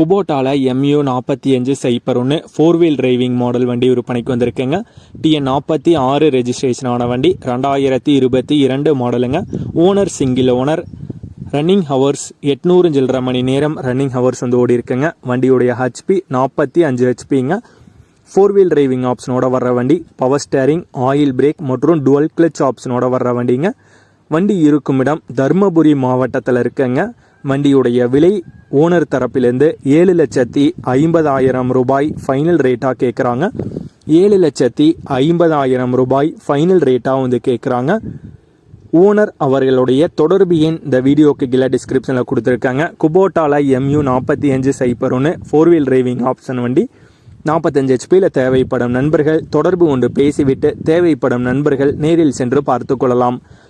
குபோட்டாவில் mu நாற்பத்தி அஞ்சு cipher ஒன்று ஃபோர் வீல் டிரைவிங் மாடல் வண்டி விற்பனைக்கு வந்திருக்குங்க. டிஎன் நாற்பத்தி ஆறு ரெஜிஸ்ட்ரேஷனான வண்டி ரெண்டாயிரத்தி இருபத்தி இரண்டு மாடலுங்க owner single owner running hours எட்நூறு சில்லரை மணி நேரம் ரன்னிங் ஹவர்ஸ் வந்து ஓடி இருக்குங்க வண்டியுடைய ஹெச்பி நாற்பத்தி அஞ்சு ஹெச்பிங்க ஃபோர் வீல் டிரைவிங் ஆப்ஷனோட வர்ற வண்டி பவர் ஸ்டேரிங் ஆயில் பிரேக் மற்றும் டுவல் கிளச் ஆப்ஷனோட வர்ற வண்டிங்க. வண்டி இருக்கும் இடம் தருமபுரி மாவட்டத்தில் இருக்குங்க. வண்டியுடைய விலை ஓனர் தரப்பிலிருந்து ஏழு லட்சத்தி ஐம்பதாயிரம் ரூபாய் ஃபைனல் ரேட்டாக கேட்குறாங்க ஏழு லட்சத்தி ஐம்பதாயிரம் ரூபாய் ஃபைனல் ரேட்டாக வந்து கேட்குறாங்க ஓனர் அவர்களுடைய தொடர்பு எண் இந்த வீடியோக்கு கீழே டிஸ்கிரிப்ஷனில் கொடுத்துருக்காங்க. குபோட்டாவில் எம்யூ நாற்பத்தி அஞ்சு சைப்பர் ஒன்று ஃபோர் வீல் டிரைவிங் ஆப்ஷன் வண்டி நாற்பத்தஞ்சு ஹெச்பியில் தேவைப்படும் நண்பர்கள் தொடர்பு கொண்டு பேசிவிட்டு தேவைப்படும் நண்பர்கள் நேரில் சென்று பார்த்து கொள்ளலாம்.